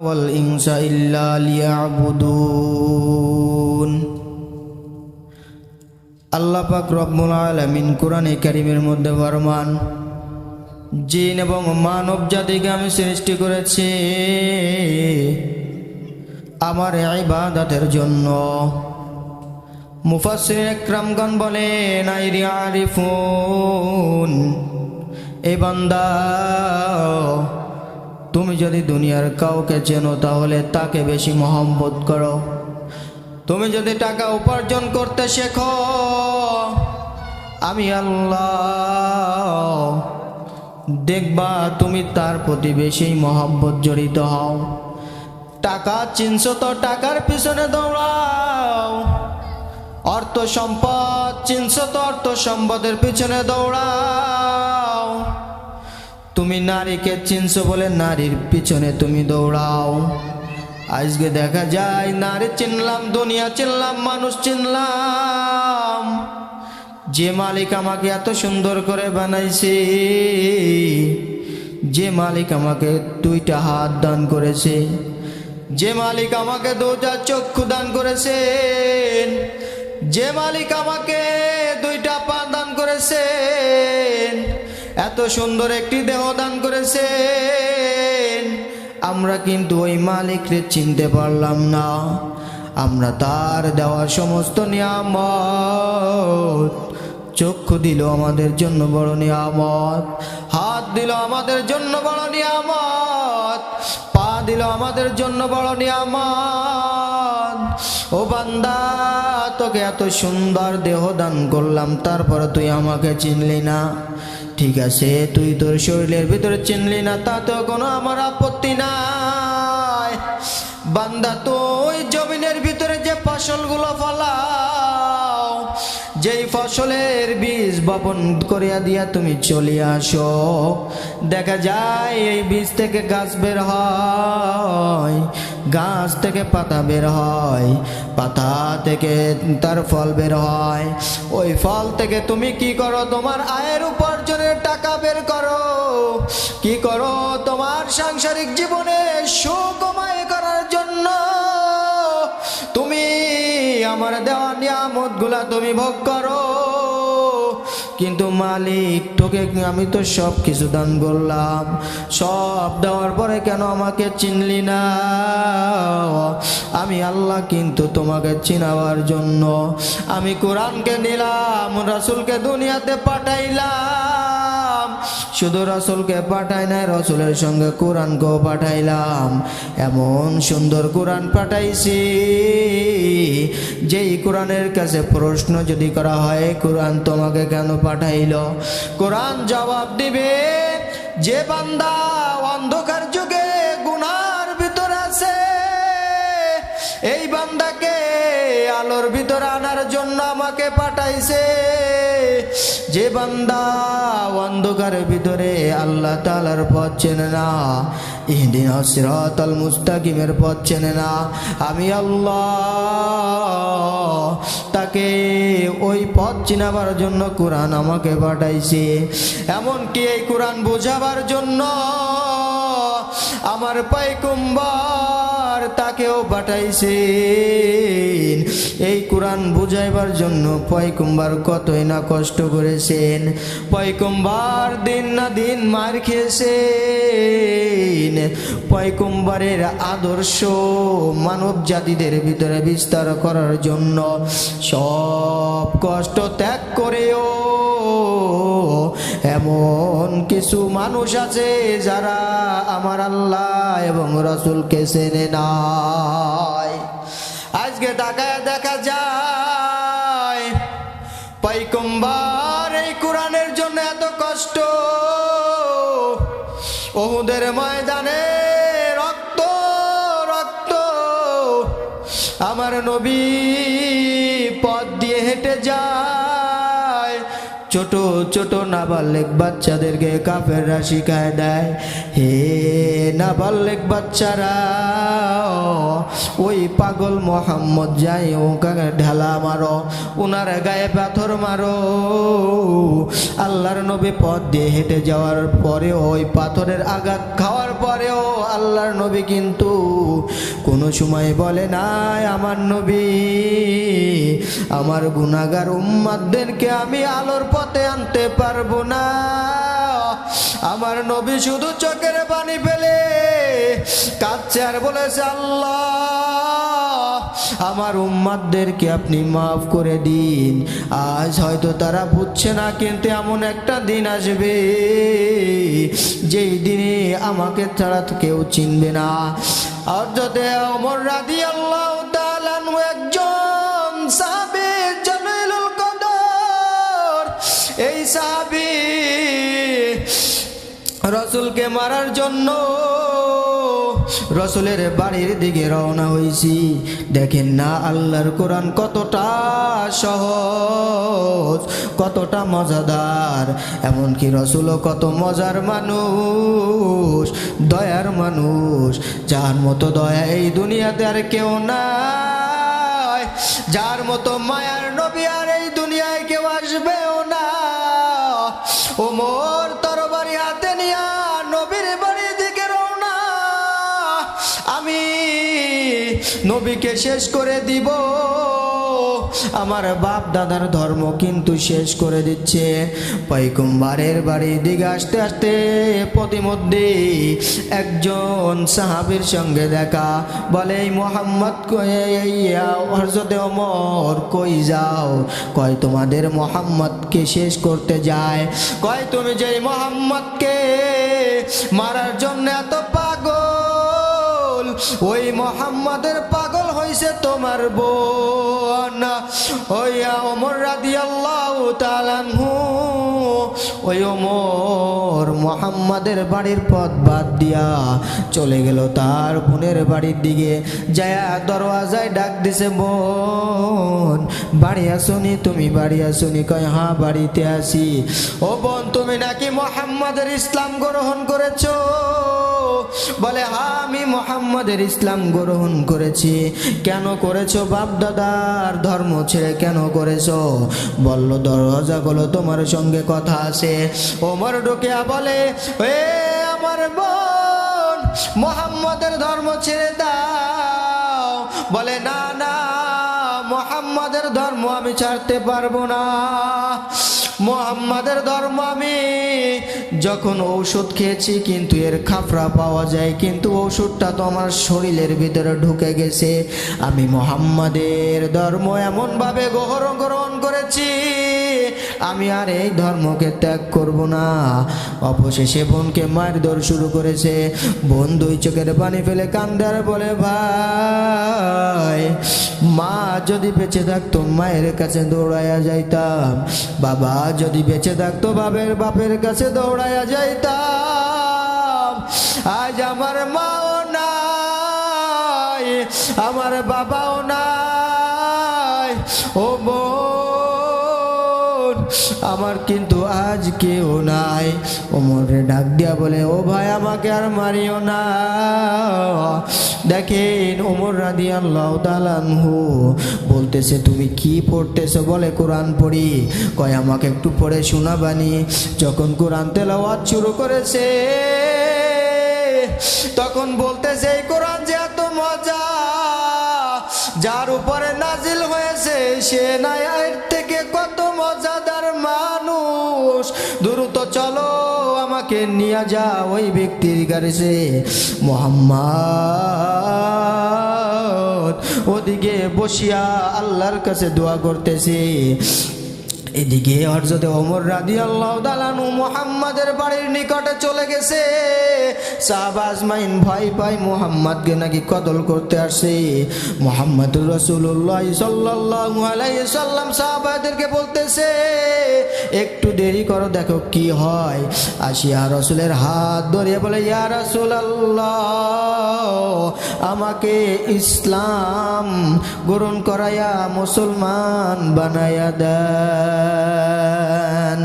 والإنس إلا ليعبدون আল্লাহ পাক রব্বুল আলামিন কোরআনে কারিমের মধ্যে ফরমান জিন এবং মানব জাতিকে আমি সৃষ্টি করেছি আমার ইবাদতের জন্য মুফাসসির একরামগণ বলেন আইরি আরিফুন এ বান্দা তুমি যদি দুনিয়ার কাউকে চেনো তাহলে তাকে বেশি মহব্বত করো। তুমি যদি টাকা উপার্জন করতে শেখো, আমি আল্লাহ দেখবা তুমি তার প্রতি বেশি মহব্বত জড়িত হও। টাকা চিনছো তো, টাকার পিছনে দৌড়াও। অর্থ সম্পদ চিনছো তো, অর্থ সম্পদের পিছনে দৌড়াও। তুমি নারীকে চিনছো বলে নারীর পিছনে তুমি দৌড়াও। আজকে দেখা যায় নারী চিনলাম, দুনিয়া চিনলাম, মানুষ চিনলাম। যে মালিক আমাকে এত সুন্দর করে বানাইছে, যে মালিক আমাকে দুইটা হাত দান করেছে, যে মালিক আমাকে দুটা চক্ষু দান করেছেন যে মালিক আমাকে দুইটা পা দান করেছেন এত সুন্দর একটি দেহ দান করেছেন। আমরা কিন্তু ওই মালিককে চিনতে পারলাম না। আমরা তার দেওয়া সমস্ত নিয়ামত। চক্ষু দিল আমাদের জন্য বড় নিয়ামত। হাত দিল আমাদের জন্য বড় নিয়ামত। পা দিল আমাদের জন্য বড় নিয়ামত। ও বান্দা, তোকে এত সুন্দর দেহ দান করলাম, তারপরে তুই আমাকে চিনলি না। ঠিক আছে, তুই তোর শরীরের ভিতরে চিনলি না তাতেও কোনো আমার আপত্তি নাই। বান্দা, তুই জমিনের ভিতরে যে ফসলগুলো ফলাও, যেই ফসলের বীজ বপন করিয়া দিয়া তুমি চলে আসো। দেখা যায় এই বীজ থেকে গাছ বের হয়, গাছ থেকে পাতা বের হয়, পাতা থেকে তার ফল বের হয়। ওই ফল থেকে তুমি কি করো? তোমার আয়ের উপার্জনের সাংসারিক জীবনে সুকমায় করার জন্য তুমি আমার দেওয়া নিয়ামতগুলা তুমি ভোগ করো। কিন্তু মালিক, তোকে আমি তো সব কিছু দান করলাম। সব দেওয়ার পরে কেন আমাকে চিনলি না? আমি আল্লাহ কিন্তু তোমাকে চিনাবার জন্য। আমি কোরআনকে নিলাম, রাসুলকে দুনিয়াতে পাঠাইলাম। শুধু রসুলকে পাঠাই নাই, রসুলের সঙ্গে কোরআনকেও পাঠাইলাম। এমন সুন্দর কোরআন পাঠাইছি, যেই কোরআনের কাছে প্রশ্ন যদি করা হয়, কোরআন তোমাকে কেন পাঠাইল? কোরআন জবাব দিবে, যে বান্দা অন্ধকার এই বান্দাকে আলোর ভিতর আনার জন্য আমাকে পাঠাইছে। যে বান্দা অন্ধকারের ভিতরে আল্লাহ তালার পথ চেনে না, ইহদিন সিরাতাল মুস্তাকিমের পথ চেনে না। আমি আল্লাহ তাকে ওই পথ চিনাবার জন্য কোরআন আমাকে পাঠাইছে। এমনকি এই কোরআন বোঝাবার জন্য আমার পাইকুম্বার তাকেও পাঠাইছেন। এই কোরআন বুঝাইবার জন্য পয়কুম্বার কতই না কষ্ট করেছেন। পয়কুম্বার দিন না দিন মার খেয়েছেন। পয়কুম্বারের আদর্শ মানব জাতিদের ভিতরে বিস্তার করার জন্য সব কষ্ট ত্যাগ করেও এমন কিছু মানুষ আছে যারা আমার আল্লাহ এবং রসুলকে চেনে নাই। আজকে তাকায় দেখা যায় পাইকম্বার এই কোরআনের জন্য এত কষ্ট। ওহুদের ময়দানে আমার নবী পথ দিয়ে হেঁটে যায়। ছোট ছোট নাবালেক বাচ্চাদেরকে কাফেররা শিখায় দেয়, হে নাবালেক বাচ্চারা, ওই পাগল মোহাম্মদ যাই ওখানে ঢেলা মারো ওনার গায়ে পাথর মারো। আল্লাহর নবী পথ দিয়ে হেঁটে যাওয়ার পরে ওই পাথরের আঘাত খাওয়ার পরেও আল্লাহর নবী কিন্তু কোনো সময় বলে নাই, আমার নবী, আমার গুনাগার উম্মাদদেরকে আমি আলোর পথে আনতে পারব না। আমার নবী শুধু চোখের পানি ফেলে কাঁদছে আর বলেছে, আল্লাহ, আমার উম্মাদদেরকে আপনি মাফ করে দিন। আজ হয়তো তারা বুঝছে না, কিন্তু এমন একটা দিন আসবে যেই দিনে আমাকে ছাড়া তো কেউ চিনবে না। আর যদি অমর রাধি আল্লাহ একজন সাহাবী জালালুল কদর, এই সাহাবী রসুলকে মারার জন্য রসুলের বাড়ির দিকে রওনা হয়েছি দেখেন না আল্লাহর কোরআন কতটা সহজ, কতটা মজাদার। এমনকি রসুলও কত মজার মানুষ, দয়ার মানুষ। যার মতো দয়া এই দুনিয়াতে আর কেউ না যার মতো মায়ার নবী আর এই দুনিয়ায় কেউ আসবেও না। ওমর তরবারি হাতে নবীকে শেষ করে দিব। আমার বাপ দাদার ধর্ম কিন্তু শেষ করে দিচ্ছে। পৈকুম্বারের বাড়ির দিকে আসতে আসতে প্রতিমধ্যে একজন সাহাবীর সঙ্গে দেখা। বলে, এই মোহাম্মদ হরজতে অমর কই যাও? কয়, তোমাদের মোহাম্মদকে শেষ করতে যায়। কয়, তুমি যে মোহাম্মদকে মারার জন্য এত পাগল ওই মোহাম্মদের পাগল হয়েছে তোমার বোন। ওই অমর রাদি আল্লাহ ওই ওমর মোহাম্মদের বাড়ির পথ বাদ দিয়া চলে গেল তার বোনের বাড়ির দিকে। যায়া দরওয়াজায় ডাক দিছে, বোন, বাড়ি আসুনি তুমি, বাড়ি আসুনি? কয় হ্যাঁ বাড়িতে আসি ও বোন, তুমি নাকি মোহাম্মদের ইসলাম গ্রহণ করেছ? বলে হ্যাঁ আমি মোহাম্মদের ইসলাম গ্রহণ করেছি। কেন করেছ বাপ দাদার ধর্ম ছেড়ে কেন করেছ? বলল দরজাগুলো তোমার সঙ্গে কথা আছে। ওমর ঢুকিয়া বলে, এ আমার বোন, মোহাম্মদের ধর্ম ছেড়ে দাও। বলে, না না মোহাম্মদের ধর্ম আমি ছাড়তে পারব না। মোহাম্মদের ধর্ম আমি যখন ঔষধ খেয়েছি কিন্তু এর খাফরা পাওয়া যায়, কিন্তু ঔষধটা তো আমার শরীরের ভিতরে ঢুকে গেছে। আমি মোহাম্মদের ধর্ম এমনভাবে করেছি আমি আর এই ধর্মকে ত্যাগ করব না। অবশেষে বোনকে মারধর শুরু করেছে। বোন দুই চোখের পানি ফেলে কান্দার বলে, ভাই, মা যদি বেঁচে থাকতো, মায়ের কাছে দৌড়াইয়া যাইতাম। বাবা যদি বেঁচে থাকতো বাবের বাপের কাছে দৌড়াইয়া যাইতাম। আজ আমার মাও নাই, আমার বাবাও নাই। ও বোন আমার কিন্তু আজ কেউ নাই। ওমরে ডাক দিয়া বলে, ও ভাই, আমাকে আর মারিও না। দেখেন ওমর রাদি আল্লাহ বলতেছে, তুমি কি পড়তেছো? বলে, কোরআন পড়ি। কয়, আমাকে একটু পড়ে শোনাবানি। যখন কোরআন তেলাওয়াত শুরু করেছে, তখন বলতেছে, এই কোরআন যে এত মজা, যার উপরে নাজিল হয়েছে, সে নাই, এর থেকে কত মজাদার মানুষ, দ্রুত চলো আমাকে নিয়ে যা ওই ব্যক্তির কাছে মোহাম্মদ, ওদিকে বসিয়া আল্লাহর কাছে দোয়া করতেছে। এদিকে হরজতে ওমর রাদি আল্লাহ দালানু মোহাম্মদের বাড়ির নিকটে চলে গেছে। শাহবাজ মাইন ভয় পাই মোহাম্মদকে নাকি কদল করতে আসে। মোহাম্মদ রসুল্লাহ সাল্লাহ সাল্লাম সাহবাদেরকে বলতেছে, একটু দেরি করো, দেখো কি হয়। আসিয়া রসুলের হাত ধরিয়ে বলে, ইয়া রসুল আমাকে ইসলাম গ্রহণ করায়া মুসলমান বানায়া দেন